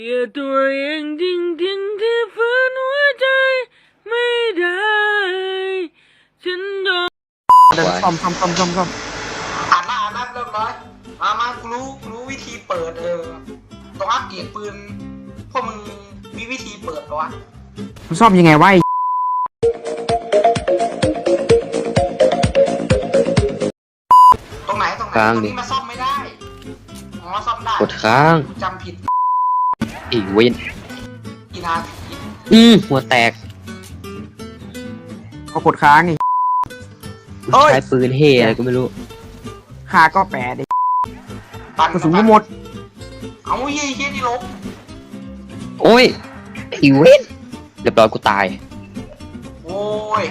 เสียตัวเองจริงๆที่ฝืนหัวใจไม่ได้ ฉันยอมเดินซ่อมซ่อมซ่อมซ่อมซ่อมอ่านหน้าอ่านหน้าเรียบร้อยมามากูรู้กูรู้วิธีเปิดเออตรงอัปเกรดปืนพวกมึงมีวิธีเปิดปะวะมันซ่อมยังไงวะไอ้ตรงไหนตรงไหนกลางตรงดินี้มาซ่อมไม่ได้อ๋อซ่อมได้กดค้าง กูจำผิด อีกเวนกีนาทีอืมหัวแตกเอากดค้างไอ้เอ้ย ใช้ปืนเฮอะไรก็ไม่รู้ค่าก็แปดไอ้ปั่นกระสุนก็หมด เอาเฮียเฮียนี่ลบโอ้ยอีเวนเรียบร้อยกูตายโอ้ย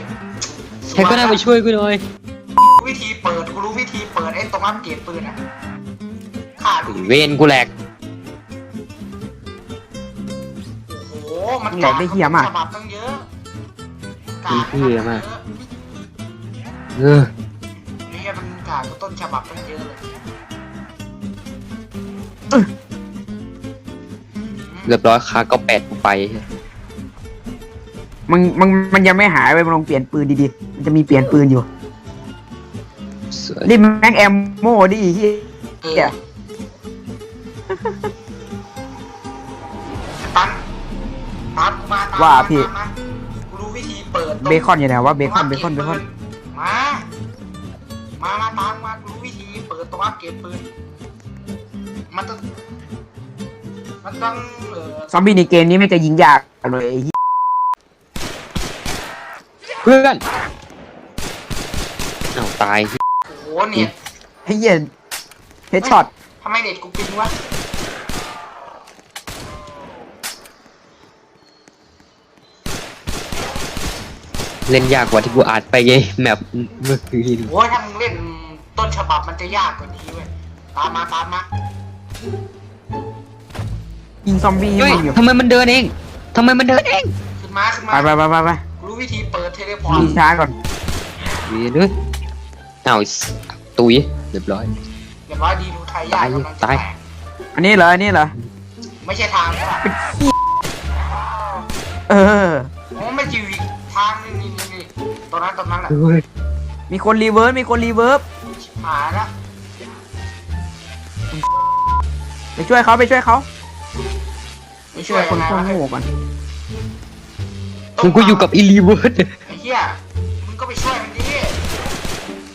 ใครก็ได้มาช่วยกูหน่อยวิธีเปิดกูรู้วิธีเปิดไอ้ตรงอัปเกรดปืนอะขาดอีเวนกูแหลก มันแหลกได้เหี้ยมาก ฉบับตั้งเยอะอีเหี้ยมาก เออนี่มันกาดต้นฉบับตั้งเยอะเลยเรียบร้อยค้าก็แปดกูไป มันมันมันยังไม่หายไปมันลองเปลี่ยนปืนดีๆ มันจะมีเปลี่ยนปืนอยู่ สวยรีบแม็กแอมโม่ดิไอ้เฮียเออ ว่ามาพี่ตามมากูรู้วิธีเปิดตรงเบคอนอยู่ไหนวะเบคอนเบคอนเบคอนมา มามาตามมากูรู้วิธีเปิดตรงอัปเกรดปืนมันต้องมันต้องเออซอมบี้ในเกมนี้ไม่จะยิงยากเลยไอ้เหี้ยเพื่อนเอาตาย โอ้โหเนี่ยไอ้เหี้ยเฮดช็อต ทำไมเน็ตกูปิงวะ เล่นยากกว่าที่กูอาจไปไงแมปเมื่อคืนโอ้ยถ้ามึงเล่นต้นฉบับมันจะยากกว่านี้เว้ยตามมาตามมายิงซอมบี้ให้เฮ้ยมันอยู่ทำไมมันเดินเองทำไมมันเดินเองขึ้นมาขึ้นไปมาไปไปไปไปกูรู้วิธีเปิดเทเลพอร์ยิตงช้าก่อนเวียนเลยเอาตุยเรียบร้อยเรียบร้อยดีดูไทยยากกำลังจะตาย แตกอันนี้เหรออันนี้เหรอไม่ใช่ทางใช่ปะเออ โอ้ไม่จีวิทางนี่นี่นี่ นี่ตรงนั้นตรงนั้นแหละเฮ้ยมีคนรีเวิร์สมีคนรีเวิร์สชิบหายละไปช่วยเขาไปช่วยเขาไม่ไปช่ช่ววยยคนยังพวกไงวะโง่ก่อนมึงกูอยู่กับอีลีเวิร์ดไอ้เหี้ยมึงก็ไปช่วยมันดิ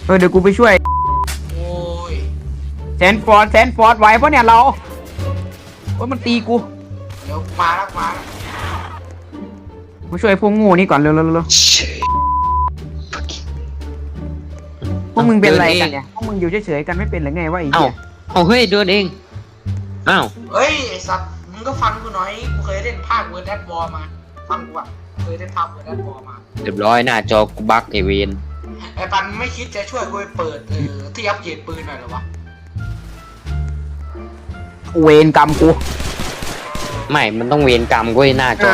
เออเดี๋ยวกูไปช่วยโอ้ยแซนฟอร์ดแซนฟอร์ดไหวเพราะเนี่ยเราโอ้ยมันตีกูเดี๋ยวมาแล้วมาแล้วมาช่วยพวกโงูนี่ก่อนเร็วเร็ พวกมึงเป็นอะไรกันเนี่ยพวกมึงอยู่เฉยๆกันไม่เป็นหรือไงวะไอ้เอ้าเหี้ยเอาเฮ้ยเดินเองอ้าวเฮ้ยไอ้สัตว์มึงก็ฟังกูหน่อยกูเคยเล่นภาคเวอร์แดวอร์มาฟังกูอะเคยเล่นภาคเวอร์แดวอร์มาเรียบร้อยหน้าจอกูบักไอเวนไอ้ปันไม่คิดจะช่วยกูไปเปิดเออที่อัปเกรดปืนหน่อยเหรอวะเวรกรรมกูไม่มันต้องเวรกรรมกูไอ้หน้าจอ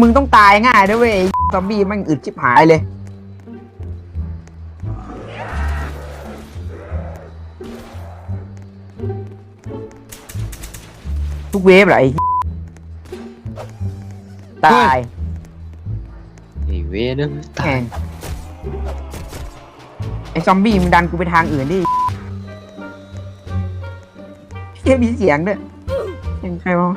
มึงต้องตายง่ายด้วยเว้ยไอ้ซอมบี้แมันอึดชิบหายเลย ทุกเวฟเหรอไอ้ตายไอเวนนะตาแข่ยงไอ้ซอมบี้มึงดันกูไปทางอื่นดิเฮียมีเสียงด้วย เสียงใครวะ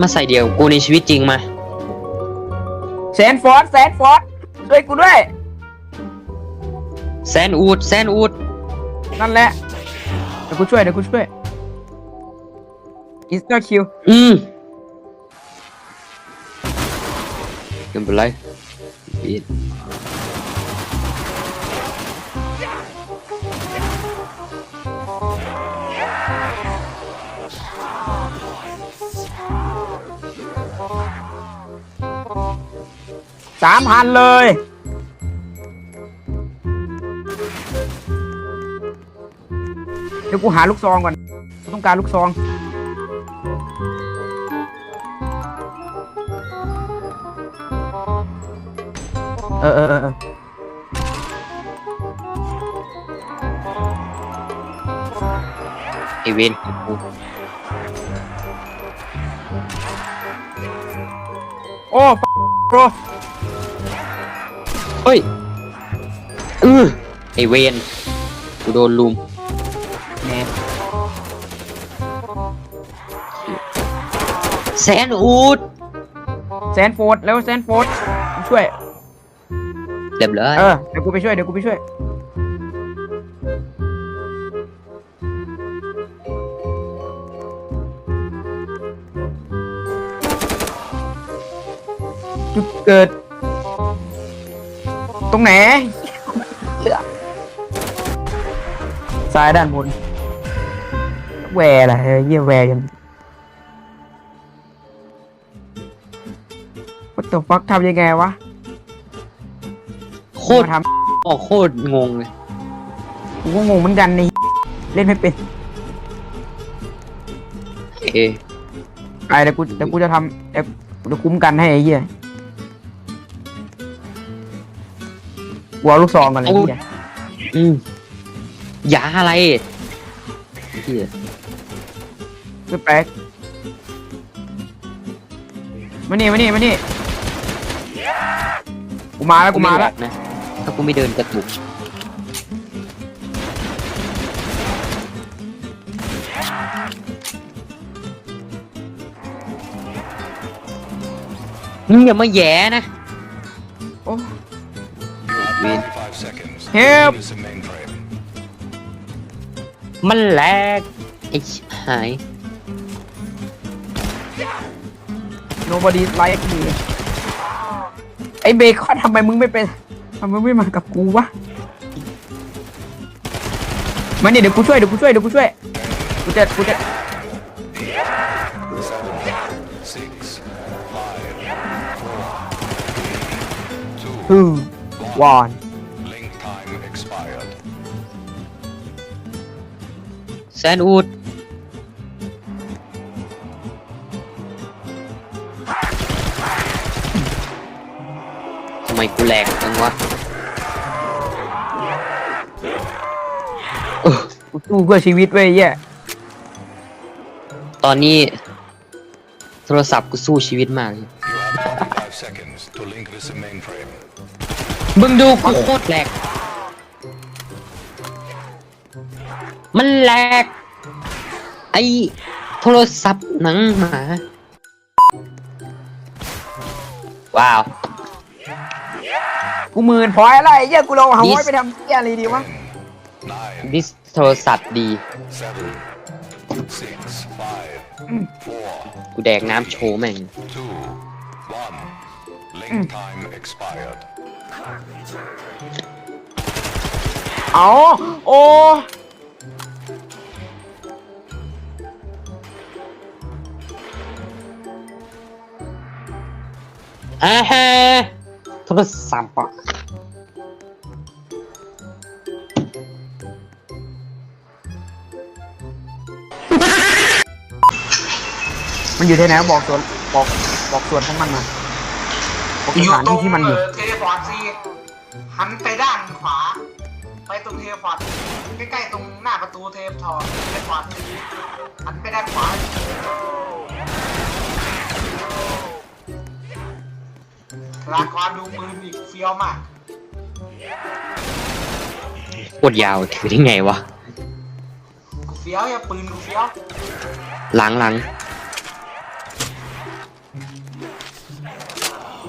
มาใส่เดียวกูในชีวิตจริงมาแซนฟอร์ดแซนฟอร์ดช่วยกูด้วย แซนอูดแซนอูดนั่นแหละ เดี๋ยวกูช่วย เดี๋ยวกูช่วยอิสก็คิวอืมไม่เป็นไร สามพันเลย เดี๋ยวกูหาลูกซองก่อนกูต้องการลูกซอง เออเออเออไอเวนโอ้โป เฮ้ยเออไอเวนกูโดนลุมแหน่แสนอูดแซนโฟร์ดแล้วแซนโฟร์ดช่วย เรียบร้อยเออเดี๋ยวกูไปช่วยเดี๋ยวกูไปช่วยจุดเกิด ตรงไหนซ้ายด้านบนแวร์อะไรเฮ้ยเยี่ยแวร์ยัง What the fuck ทำยังไงวะโคตรมาทำอ๋อโคตรงงเลยกูก็งงเหมือนกันในเล่นไม่เป็นเอ ไอ้เดี๋ยวกูเดี๋ยวกูจะทำเดี๋ยวกูจะคุ้มกันให้ไอ้เหี้ย กูเอาลูกซองก่อนเลยไอ้เหี้ยอืมยาอะไรเหี้ยเพื่อแป๊กมานี่มานี่มานี่กูมาแล้วกูมาแล้วไนะ ถ้ากูไม่เดินกระตุกมึงอย่ามาแหย่นะโอ้เวน Five seconds. Help. Use the mainframe. มันแหลกไอ้ชิบหาย nobody like me ไอ้เบคอนทำไมมึงไม่เป็นทำไมไม่มากับกูวะมาเนี่ยเดี๋ยวกูช่วยเดี๋ยวกูช่วยเดี๋ยวกูช่วยกูจะกูจะ Six, five, four, two, ฮึม วอน link time expired. แซนอูดทำไมกูแหลกจังวะเออกูสู้เพื่อชีวิตเว้ยไอ้เหี้ยตอนนี้ โทรศัพท์กูสู้ชีวิตมากเลย มึงดูกูโคตรแหลก มันแหลก ไอโทรศัพท์หนังหมา ว้าว กูหมื่นพอยอะไรไอ้เหี้ยกูลองหา This- ไว้ไปทำเหี้ยอะไรดีวะ Nine, ดิสโทรศัพท์ดี seven, six, five, four, กูแดกน้ำโชว์แม่ง two, one. Link time expired. เอาโอ้อ่าฮะโทรศัพท์อะมันอยู่ที่ไหนบอกส่วนบอกบอกส่วนของมันมาบอกสอยู่ถานตรที่งที่มันอยู่เเท เลพอร์ตซีหันไปด้านขวา ไปตรงเทเลพอร์ตใกล้ๆตรงหน้าประตูเทเลพอร์ตเทเลพอร์ตซีหันไปด้านขวาลากรดูมืออีกเฟี้ยวมากโคตรยาวถือได้ไงวะกูเฟี้ยวอย่าปืนกูเฟี้ยวหลังหลัง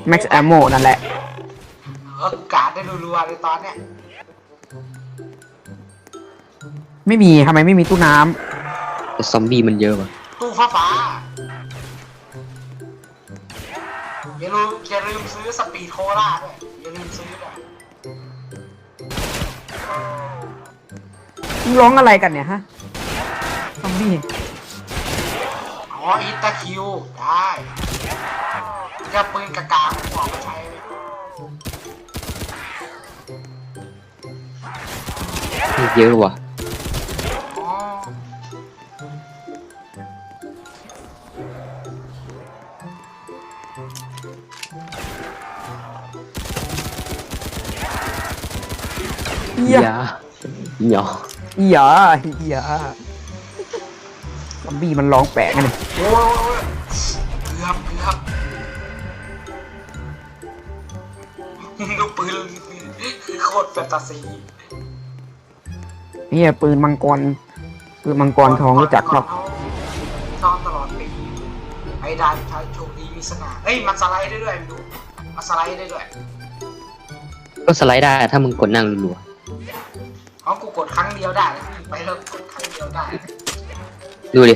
แม็กซ์แอมโมนั่นแหละ เออกาดได้รัวๆเลยตอนเนี้ยไม่มีทำไมไม่มีตู้น้แต่ซอมบี้มันเยอะว่ะตู้ฟ้าฟ้าอย่าลืมอย่าลืมซื้อสปีดโคล่าด้วยอย่าลืมซื้อด้วยำมึงร้องอะไรกันเนี่ยฮะซอมบี้อ๋ออีตาคิวได้จะปืนกากาผมออกมาใช้ เลยเยอะว่ะอ๋อเฮียอย่าอย่าอย่าอย่าซอมบี้มันร้องแปลกไงเนี่ยโอ้ยเกือบเกือบดูปืนโคตรแฟนตาซี เนี่ยปืนมังกรปืนมังกรทองรู้จักครับชอบตลอดปีไอ้ดานชายโชคดีมีสง่าเอ้ยมันสไลด์ได้ด้วยมึงดูมันสไลด์ได้ด้วยก็สไลด์ได้ถ้ามึงกดนั่งรัวเพราะกูกดครั้งเดียวได้นะไปเริ่มกดครั้งเดียวได้ๆดูดิ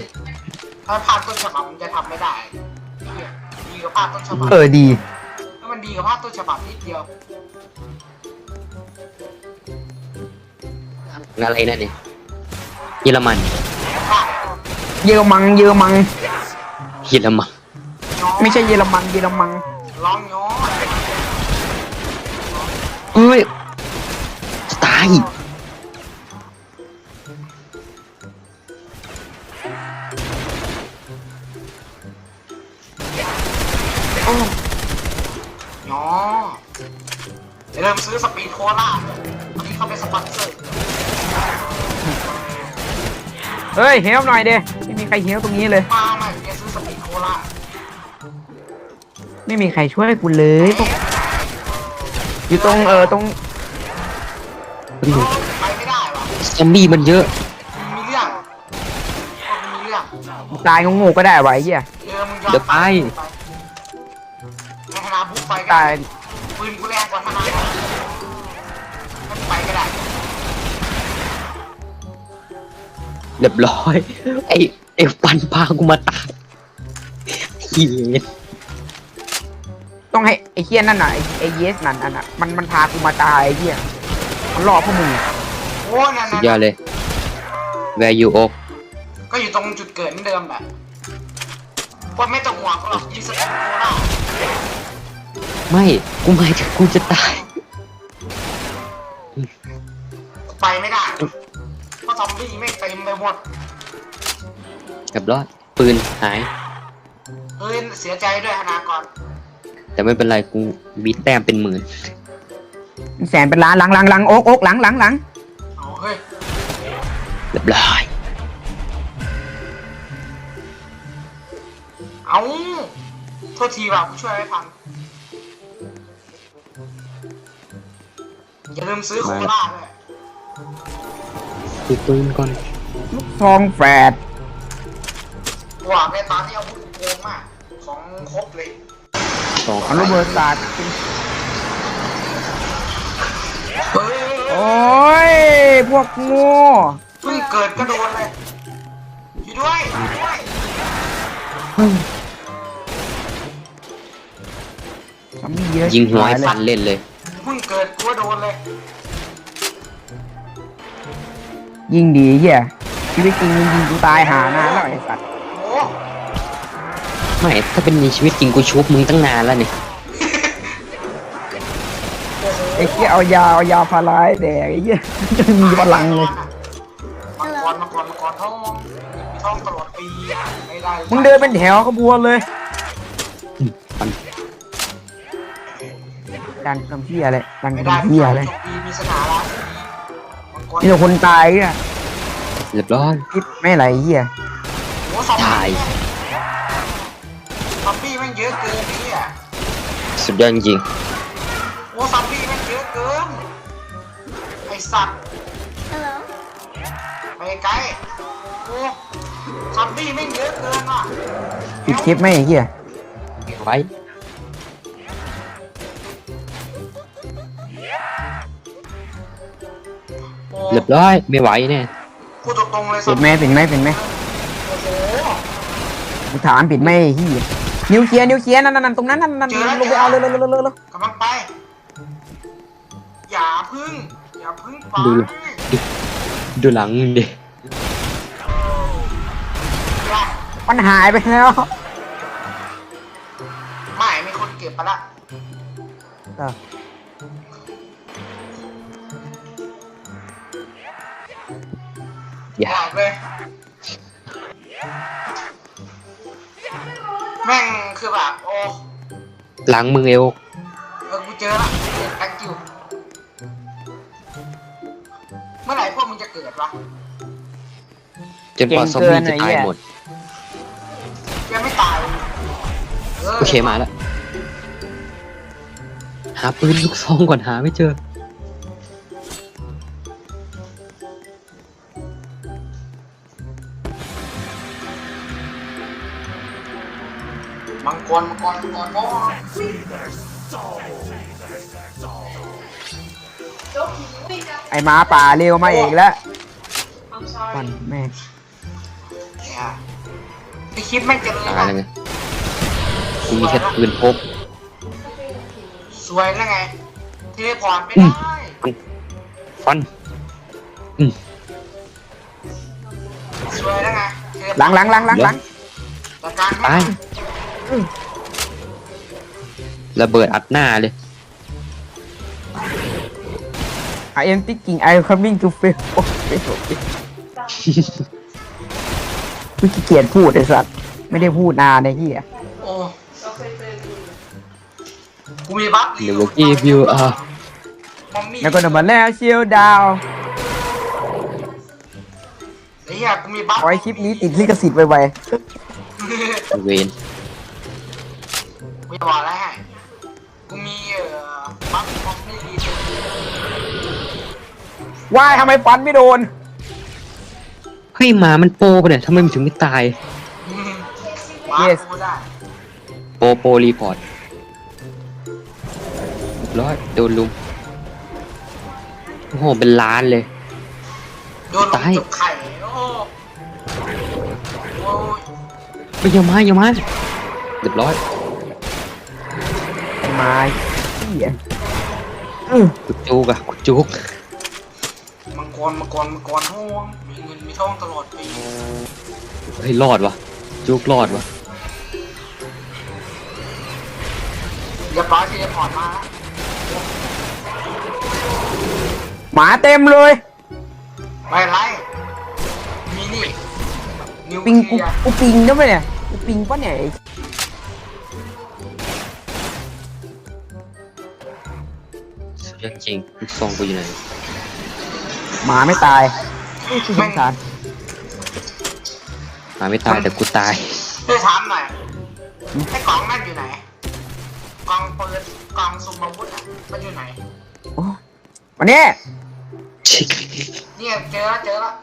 ถ้าภาคต้นฉบับมันจะทำไม่ได้เนี่ยดีกว่าภาคต้นฉบับเออดีถ้ามันดีกว่าภาคต้นฉบับนิดเดียว อะไรนั่นเนี่ยเยอรมันภาคเยอรมันเยอรมันเยอรมันย้อนไม่ใช่เยอรมันเยอรมันร้องย้อนเฮ้ยจะตายย้อนจะเริ่มซื้อสปีดโคล่าด้วยอันนี้เขาเป็นสปอนเซอร์ เฮ้ยเฮลหน่อยเด้ไม่มีใครเฮลตรงนี้เลย มาหม่จะซื้อสปีดโคลาไม่มีใครช่วยกูเลยพวกอยู่ตรงเออตรงไปไม่ได้วะซอมบี้มันเยอะมีเรื่องมีเรื่องตายงงๆก็ได้ไวะไอ้เหี้ย เออมึงยอมเดี๋ยวไป ในธนาบุกไปก็ตายปืนกูแรงกว่าธนาไม่ไปก็ได้ เรียบร้อย ไอ้ไอ้ฟันพากูมาตายเฮียต้องให้ไอ้เหี้ยนั่นน่ะไอ้ไอ้เยสนั่นอันน่ะ มันมันพากูมาตายไอ้เหี้ยมันรอพวกมึงอะโอ้นั่นสุดนั่นยอดเลย where you off ก็อยู่ตรงจุดเกิดเหมือนเดิมแบบว่าไม่ต้องห่วงหรอกยิงสปีดโคล่าไม่กูหมายถึงกูจะตาย ไปไม่ได้เพราะ ซอมบี้ไม่งเต็มไปหมดเรียบร้อยปืนหาย เฮ้ยเสียใจด้วยธนากรแต่ไม่เป็นไรกูมีแต้มเป็นหมื่นแสนเป็นล้านหลังหลังหลังโอ๊กโอ๊กหลังหลังหลังเอาเฮ้ยเรียบร้อยเอาโทษทีว่ากูช่วยไม่ทันอย่าลืมซื้อโคล่าด้วย คือปืนก่อนทองแฝดกูบอกในตอนที่เอาพุทโกงมากของครบเลยสองเอาระเบิดสาดเฮ้ยโอ้ย พวกโง่เพิ่งเกิดก็โดนเลยช่วยด้วยช่วยด้วยซอมบี้เยอะยิงหัวให้เลฟันเล่นเลยเพิ่งเกิดกูก็โดนเลย ยิงดีเหี้ยชีวิตจริงยิงกูตายหานานแล้วไอ้สัตว์โอ้ไม่ถ้าเป็นในชีวิตจริงกูชุบมึงตั้งนานแล้วเนี่ยไอ้เหี้ยเอายาเอายาพาราให้แดกไอ้เหี้ยยังมีพลังเลยมังกรมังกรมังกรทองมีทองตลอดปีไม่ได้มึงเดินเป็นแถวขบวนเลยฟันดันกำเหี้ยเลยดันไม่ได้กำเหี้ยเลยจบปีมีสง่าราศีมังกร นี่แต่คนตายเนี่ยเรียบร้อยคิดไม่ไหลเหี้ยโอ้ซอมตายบี้ซอมบี้แม่งเยอะเกินนี่อะสุดยอดจริงโอ้ซอมบี้แม่งเยอะเกินไอสัตว์ไปไกลโอ้ซอมบี้แม่งเยอะเกินว่ะปิดคลิปไหมไอ้เหี้ยไว้ เรียบร้อยไม่ไหวเนี่ยพูดตรงๆเลยซปิอดมไหมบี้ปิดไหมปิดไหมโอ้โหกูถามปิดไหมไอ้เหี้ยนิวเคลียร์นิวเคลียร์นั่นนั่นนั่นตรงนั้นนั่นนั่นลงไปเอาเลยเลยเลยเลยเลยกำลังไป อย่าพึ่ง อย่าพึ่งไปดูดูหลังมึงดิอย่ามันหายไปแล้วไม่มีคนเก็บไปละ อออย่าบอกเลย แม่งคือแบบโอ้หลังมึงเอวเออกูเจอละ thank you มื่อไหร่พวกมึงจะเกิดวะ จนกว่าซอมบี้จะตายหมด ยังไม่ตายโอเคมาแล้ว หาปืนลูกซองก่อนหาไม่เจอ มังกรมังกรมังกรโอ้ไอ้หมาป่าเร็วมาเองแล้วฟันแม่งเนี่ยไอคลิปแม่งเจริญตายแล้วไงกูมีแค่ปืนพกสวยแล้วไง เทเลพอร์ตไม่ได้ฟันสวยแล้วไงเทเลพอร์ตหลังหลังหลังหลังหลังจัดการตาย ระเบิดอัดหน้าเลย I am thinking I am coming to fail โอ้ไม่จบกูขี้เกียจพูดไอ้สัตว์ไม่ได้พูดนานไอ้เหี้ยโอ้กูมีบัฟเดี๋ยวบอก give you a มัมมี่แล้วก็นำมาแล้วเชียวดาวไอ้เหี้ยกูมีบัฟขอให้คลิปนี้ติดลิขสิทธิ์ไวเวน กูจะบอกอะไรให้กูมีเอ่อบัฟมัมมี่ดีสุดๆว่ายทำไมฟันไม่โดน เฮ้ยหมามันโปปะเนี่ยทำไมมันถึงไม่ตายบัฟ Yes กูได้โปโปรีพอร์ตร้อยโดนลุมโอ้โหเป็นล้านเลย โดนลงตาย จุกไข่โอ้โอ้ยไปอย่ามาอย่ามาเรียบร้อย ไอ้ไม้เหี้ยอือกุจุกอะกุจุกมังกรมังกรมังกรทองมีเงินมีทองตลอดปีเฮ้ยรอดวะจุกรอดวะเรียบร้อยเทเลพอร์ตมาแล้วหมาเต็มเลยไม่เป็นไรมีนี่นิวเคปิงลีกูยร์กูปิงได้ไหมเนี่ยกูปิงปะเนี่ยไอ้ สุดยอดจริงลูกซองกูอยู่ไหนหมาไม่ตายอุ้ยกูสงสารหมาไม่ตายแต่กูตายเฮ้ยถามหน่อยไอ้กล่องนั่นอยู่ไหนกล่องปืนกล่องซุมอาวุธอะมันอยู่ไหนโอ้วันนี้ชิคเนี่ยเจอแล้วเจอแล้ว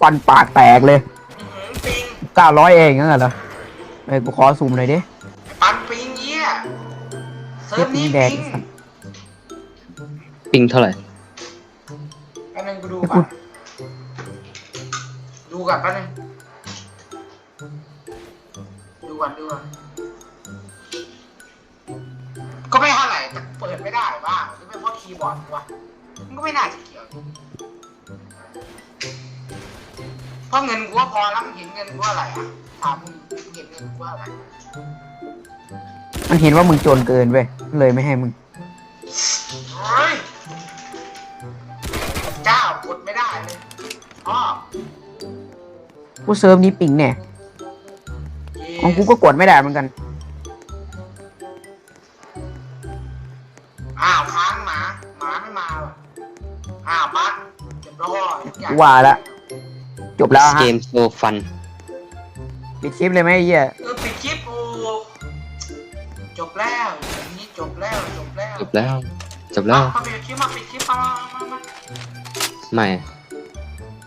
ฟันปากแตกเลยอื้อหือปิง เก้าร้อยเองงั้นเหรอเอ้ยกูขอซูมหน่อยดิปันปิง เยี่ยเซิเทีร์ยฟบปินี้งแดงปิงปิงเท่าไหร่แป๊บนึงกูดูก่อนดูก่อนแป๊บนึงดูก่อนดูก่อนก็ไม่เท่าไหร่แต่เปิดไม่ได้บ้างหรือเป็นเพราะคีย์บอร์ดกูวะมันก็ไม่น่าจะเกี่ยวเพราะเงินกูว่าพอแล้วมึงเห็นเงินกูว่าอะไรอะถามมึงเห็นเงินกูว่าอะไร มันเห็นว่ามึงจนเกินเว้ยเลยไม่ให้มึงเฮ้ยเจ้ากดไม่ได้เลยพ่อกูเซิร์ฟนี้ปิงแน่ของกูก็กดไม่ได้เหมือนกัน อ้าวค้างหมาหมาไม่มาว่ะอ้าวบัสเรียบร้อยทุกอย่างว่าละจบแล้วฮะเกมโซฟันปิดคลิปเลยไหมไอ้เหี้ย จบแล้วจบแล้วจบแล้วเอาปิดคลิปมาปิดคลิปมามามาไม่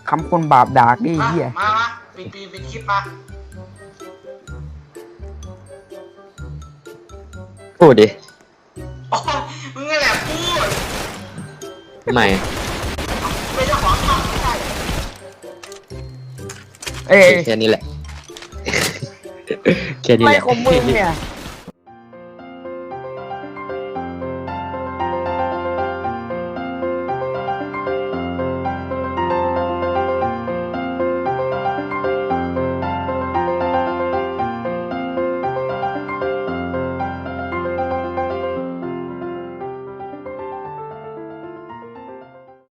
คำคนบาปดากดิไอ้มาเหี้ยมามาปิดปิดปิดคลิปมาพูดดิโอ้ยมึงนั่นแหละพูดไม่เป็นเจ้าของช่องไม่ได้เอ้ยแค่นี้แหละแค่นี้ไม่แหละของมึงเนี่ย